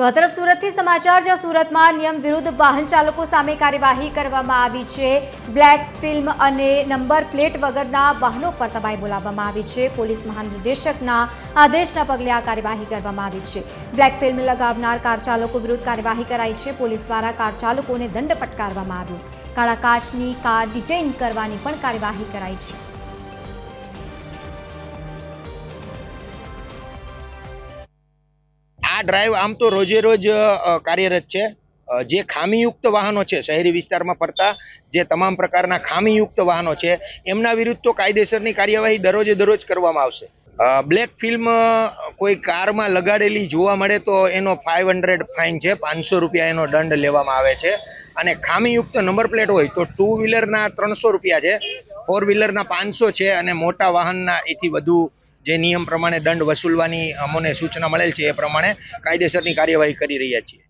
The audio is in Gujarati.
તો આ તરફ સુરતથી સમાચાર, જ્યાં સુરતમાં નિયમ વિરુદ્ધ વાહન ચાલકો સામે કાર્યવાહી કરવામાં આવી છે. બ્લેક ફિલ્મ અને નંબર પ્લેટ વગરના વાહનો પર તબાઈ બોલાવવામાં આવી છે. પોલીસ મહાનિર્દેશકના આદેશના પગલે આ કાર્યવાહી કરવામાં આવી છે. બ્લેક ફિલ્મ લગાવનાર કાર ચાલકો વિરુદ્ધ કાર્યવાહી કરાઈ છે. પોલીસ દ્વારા કાર ચાલકોને દંડ ફટકારવામાં આવ્યો. કાળા કાચની કાર ડિટેઇન કરવાની પણ કાર્યવાહી કરાઈ છે. આ ડ્રાઈવ આમ તો રોજે રોજ કાર્યરત છે. જે ખામીયુક્ત વાહનો છે, શહેરી વિસ્તારમાં ફરતા જે તમામ પ્રકારના ખામીયુક્ત વાહનો છે, એમના વિરુદ્ધ તો કાયદેસરની કાર્યવાહી દરરોજે દરરોજ કરવામાં આવશે. બ્લેક ફિલ્મ કોઈ કારમાં લગાડેલી જોવા મળે તો એનો ફાઇવ હંડ્રેડ ફાઇન છે, પાંચસો રૂપિયા એનો દંડ લેવામાં આવે છે. અને ખામીયુક્ત નંબર પ્લેટ હોય તો ટુ વ્હીલરના ત્રણસો રૂપિયા છે ફોર વ્હીલરના પાંચસો છે અને મોટા વાહનના એથી વધુ જે નિયમ પ્રમાણે દંડ વસૂલવાની અમને સૂચના મળેલ છે એ પ્રમાણે કાયદેસરની કાર્યવાહી કરી રહ્યા છીએ.